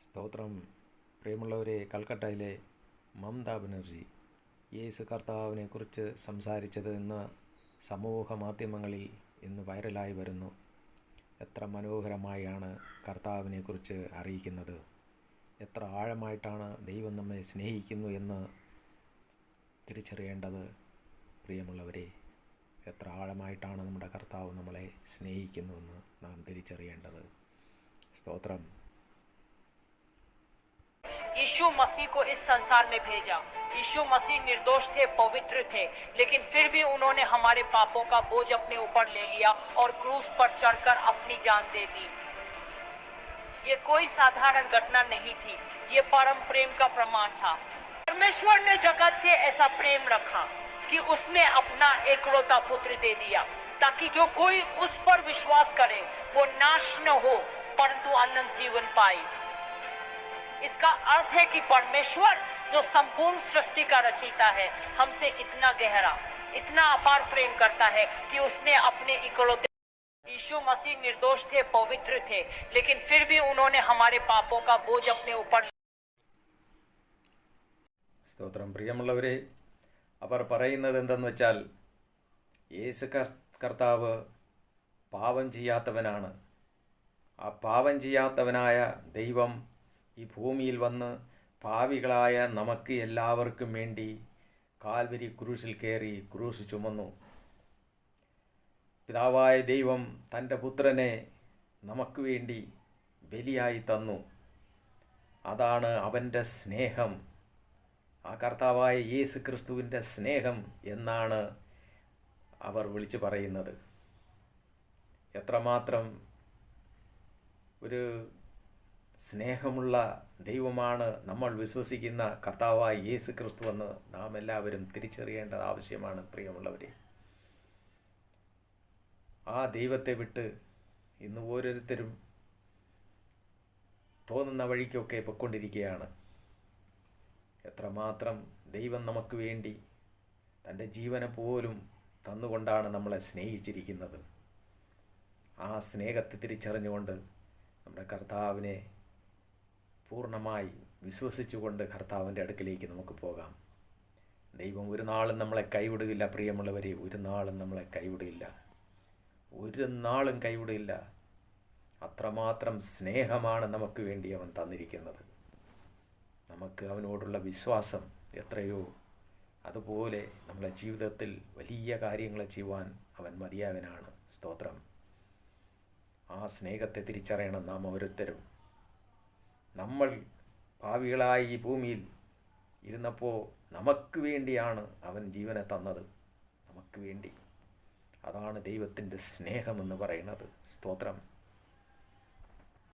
സ്തോത്രം. പ്രിയമുള്ളവരെ കൽക്കട്ടയിലെ മമത ബനർജി യേശു കർത്താവിനെ കുറിച്ച് സംസാരിച്ചത് ഇന്ന് സമൂഹ മാധ്യമങ്ങളിൽ ഇന്ന് വൈറലായി വരുന്നു. എത്ര മനോഹരമായാണ് കർത്താവിനെ കുറിച്ച് അറിയിക്കുന്നത്. എത്ര ആഴമായിട്ടാണ് ദൈവം നമ്മെ സ്നേഹിക്കുന്നു എന്ന് തിരിച്ചറിയേണ്ടത്. പ്രിയമുള്ളവരെ എത്ര ആഴമായിട്ടാണ് നമ്മുടെ കർത്താവ് നമ്മളെ സ്നേഹിക്കുന്നുവെന്ന് നാം തിരിച്ചറിയേണ്ടത്. സ്തോത്രം. यीशु मसीह को इस संसार में भेजा। यीशु मसीह निर्दोष थे, पवित्र थे, लेकिन फिर भी उन्होंने हमारे पापों का बोझ अपने ऊपर ले लिया और क्रूस पर चढ़कर अपनी जान दे दी। ये कोई साधारण घटना नहीं थी, ये परम प्रेम का प्रमाण था। परमेश्वर ने जगत से ऐसा प्रेम रखा कि उसने अपना एकलौता पुत्र दे दिया, ताकि जो कोई उस पर विश्वास करे, वो नाश न हो, परंतु अनंत जीवन पाए। इसका अर्थ है कि परमेश्वर जो संपूर्ण सृष्टि का रचयिता है हमसे इतना गहरा इतना अपार प्रेम करता है कि उसने अपने इकलौते यीशु मसीह निर्दोष थे पवित्र थे लेकिन फिर भी उन्होंने हमारे पापों का बोझ अपने ऊपर സ്തോത്രം പ്രിയമുള്ളവരെ അവർ പറയുന്നത് എന്തെന്ന് വെച്ചാൽ യേശു കർ- കർത്താവ് പാപം ചെയ്യാത്തവനാണ് ആ പാപം ചെയ്യാത്തവനായ ദൈവം ഈ ഭൂമിയിൽ വന്ന് പാവികളായ നമുക്ക് എല്ലാവർക്കും വേണ്ടി കാൽവരി ക്രൂശിൽ കയറി ക്രൂശ് ചുമന്നു. പിതാവായ ദൈവം തന്റെ പുത്രനെ നമുക്ക് വേണ്ടി ബലിയായി തന്നു. അതാണ് അവന്റെ സ്നേഹം. ആ കർത്താവായ യേസു ക്രിസ്തുവിന്റെ സ്നേഹം എന്നാണ് അവർ വിളിച്ചു പറയുന്നത്. എത്രമാത്രം ഒരു സ്നേഹമുള്ള ദൈവമാണ് നമ്മൾ വിശ്വസിക്കുന്ന കർത്താവായ യേസു ക്രിസ്തു എന്ന് നാം എല്ലാവരും തിരിച്ചറിയേണ്ടത് ആവശ്യമാണ് പ്രിയമുള്ളവരെ. ആ ദൈവത്തെ വിട്ട് ഇന്ന് ഓരോരുത്തരും തോന്നുന്ന വഴിക്കൊക്കെ പൊയ്ക്കൊണ്ടിരിക്കുകയാണ്. എത്രമാത്രം ദൈവം നമുക്ക് വേണ്ടി തന്റെ ജീവനെ പോലും തന്നുകൊണ്ടാണ് നമ്മളെ സ്നേഹിച്ചിരിക്കുന്നത്. ആ സ്നേഹത്തെ തിരിച്ചറിഞ്ഞുകൊണ്ട് നമ്മുടെ കർത്താവിനെ പൂർണമായി വിശ്വസിച്ചുകൊണ്ട് കർത്താവിന്റെ അടുക്കിലേക്ക് നമുക്ക് പോകാം. ദൈവം ഒരു നാളും നമ്മളെ കൈവിടുകയില്ല പ്രിയമുള്ളവരെ ഒരു നാളും നമ്മളെ കൈവിടില്ല. ഒരു നാളും കൈവിടില്ല. അത്രമാത്രം സ്നേഹമാണ് നമുക്ക് വേണ്ടി അവൻ തന്നിരിക്കുന്നത്. നമുക്ക് അവനോടുള്ള വിശ്വാസം എത്രയോ. അതുപോലെ നമ്മളെ ജീവിതത്തിൽ വലിയ കാര്യങ്ങൾ ചെയ്യുവാൻ അവൻ മതിയാവനാണ് സ്തോത്രം. ആ സ്നേഹത്തെ തിരിച്ചറിയണം നാം ഓരോരുത്തരും. നമ്മൾ ഭാവികളായി ഈ ഭൂമിയിൽ ഇരുന്നപ്പോൾ നമുക്ക് വേണ്ടിയാണ് അവൻ ജീവനെ തന്നത്. നമുക്ക് വേണ്ടി. അതാണ് ദൈവത്തിന്റെ സ്നേഹമെന്ന് പറയുന്നത്. സ്തോത്രം.